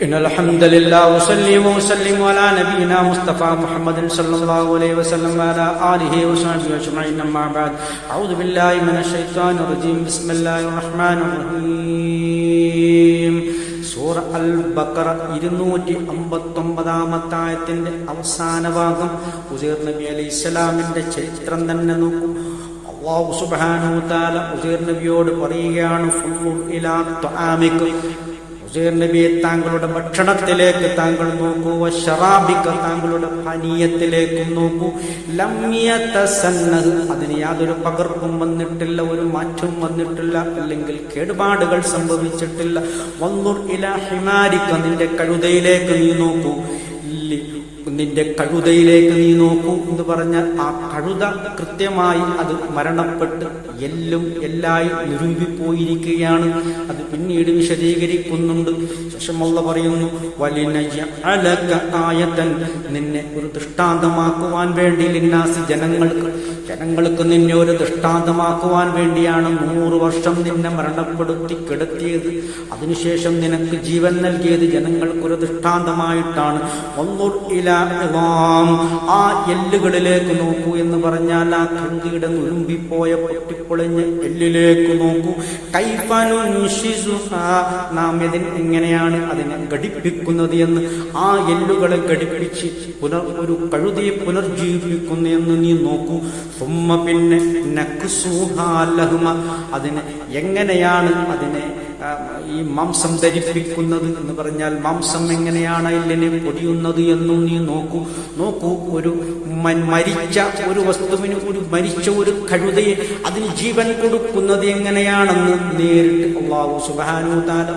إن الحمد لله وصلي وسلم على نبينا مصطفى محمد صلى الله عليه وسلم وعلى آله وصحبه أجمعين أما بعد أعوذ بالله من الشيطان الرجيم بسم الله الرحمن الرحيم സൂറ അൽ ബക്കറ ഇരുന്നൂറ്റി അമ്പത്തൊമ്പതാമത്തായത്തിന്റെ അവസാന ഭാഗം ഉസൈർ നബി അലൈഹി ഇസ്ലാമിന്റെ ചരിത്രം തന്നെ നോക്കും അള്ളാഹു സുബ്ഹാനഹു തആല ഉസൈർ നബിയോട് പറയുകയാണ് നബിയെ താങ്കളുടെ ഭക്ഷണത്തിലേക്ക് താങ്കൾ നോക്കൂ. ഷറാബിക്ക താങ്കളുടെ പാനീയത്തിലേക്കും നോക്കൂ. അതിന് യാതൊരു പകർപ്പും വന്നിട്ടില്ല ഒരു മാറ്റവും വന്നിട്ടില്ല അല്ലെങ്കിൽ കേടുപാടുകൾ സംഭവിച്ചിട്ടില്ല. വന്നു ഇല ഹിമാരിക്ക നിന്റെ കഴുതയിലേക്ക് നീ നോക്കൂ. നിന്റെ കഴുതയിലേക്ക് നീ നോക്കൂ എന്ന് പറഞ്ഞ ആ കഴുത കൃത്യമായി അത് മരണപ്പെട്ട് എല്ലും എല്ലായി നിരൂപിപ്പോയിരിക്കുകയാണ് അത് പിന്നീട് വിശദീകരിക്കുന്നുണ്ട്. ശേഷമുള്ള പറയുന്നു വലിനയ്യ അലക ആയതൻ നിന്നെ ഒരു ദൃഷ്ടാന്തമാക്കുവാൻ വേണ്ടി ലിന്നാസി ജനങ്ങൾക്ക് ജനങ്ങൾക്ക് നിന്നെ ഒരു ദൃഷ്ടാന്തമാക്കുവാൻ വേണ്ടിയാണ് നൂറ് വർഷം നിന്നെ മരണപ്പെടുത്തി കിടത്തിയത്. അതിനുശേഷം നിനക്ക് ജീവൻ നൽകിയത് ജനങ്ങൾക്കൊരു ദൃഷ്ടാന്തമായിട്ടാണ്. ഒന്നൂർ ഇല. ആ എല്ലുകളിലേക്ക് നോക്കൂ എന്ന് പറഞ്ഞാൽ ആ കണ്ടിയുടെ നുരുമ്പിപ്പോയ പൊട്ടിപ്പൊളിഞ്ഞ എല്ലിലേക്ക് നോക്കൂ. നാം ഇതിന് എങ്ങനെയാണ് അതിനെ ഘടിപ്പിക്കുന്നത് എന്ന് ആ എല്ലുകളെ ഘടിപ്പിച്ച് പുനർ ഒരു കഴുതിയെ പുനർജീവിപ്പിക്കുന്നു എന്ന് നീ നോക്കൂ. സുമ്മ പിന്നെ നക്സുഹാ അതിനെ എങ്ങനെയാണ് അതിനെ ഈ മാംസം ധരിപ്പിക്കുന്നത് എന്ന് പറഞ്ഞാൽ മാംസം എങ്ങനെയാണ് എല്ലിനെ പൊടിയുന്നത് എന്നും നീ നോക്കൂ. നോക്കൂ ഒരു മരിച്ച ഒരു വസ്തുവിന് ഒരു മരിച്ച ഒരു കഴുതയെ അതിന് ജീവൻ കൊടുക്കുന്നത് എങ്ങനെയാണെന്ന് നേരിട്ട് അള്ളാഹു സുബാനു താല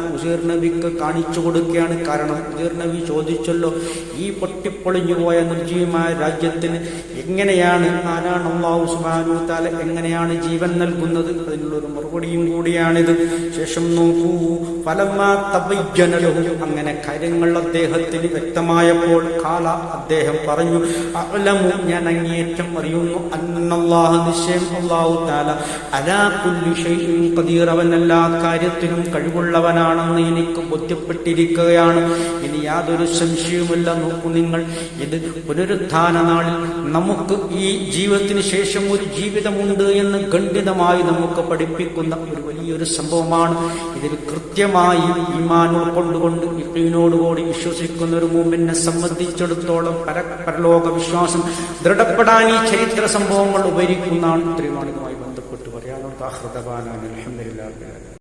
കാണിച്ചു കൊടുക്കുകയാണ്. കാരണം ഉസീർ ചോദിച്ചല്ലോ ഈ പൊട്ടിപ്പൊളിഞ്ഞു പോയ നിർജീവമായ രാജ്യത്തിന് എങ്ങനെയാണ് ആരാണ് അള്ളാഹു സുബാനു താല എങ്ങനെയാണ് ജീവൻ നൽകുന്നത്? അതിനുള്ളൊരു മറുപടിയും കൂടിയാണിത്. ശേഷം തബയ്യനലഹു അങ്ങനെ കാര്യങ്ങൾ അദ്ദേഹത്തിന് വ്യക്തമായപ്പോൾ കാല അദ്ദേഹം പറഞ്ഞു ഞാൻ അങ്ങേറ്റം അറിയുന്നു അന്നല്ലാഹ അലാ എല്ലാ കാര്യത്തിനും കഴിവുള്ളവനാണെന്ന് എനിക്ക് ബോധ്യപ്പെട്ടിരിക്കുകയാണ്. ഇനി യാതൊരു സംശയവുമില്ല. നോക്കൂ നിങ്ങൾ ഇത് പുനരുത്ഥാന നാളിൽ നമുക്ക് ഈ ജീവിതത്തിന് ശേഷം ഒരു ജീവിതമുണ്ട് എന്ന് ഖണ്ഡിതമായി നമുക്ക് പഠിപ്പിക്കുന്ന ഒരു വലിയൊരു സംഭവമാണ്. ഇതിൽ കൃത്യമായി ഈമാൻ ഉൾക്കൊണ്ടുകൊണ്ട് യക്കീനോടുകൂടി വിശ്വസിക്കുന്ന ഒരു മൂമിനെ സംബന്ധിച്ചിടത്തോളം പര പരലോക വിശ്വാസം ദൃഢപ്പെടാൻ ഈ ചരിത്ര സംഭവങ്ങൾ ഉപരിക്കുന്നതാണ് ഇത്രയുമാണ് ഇതുമായി ബന്ധപ്പെട്ട് ആഹ്റദബാനാൻ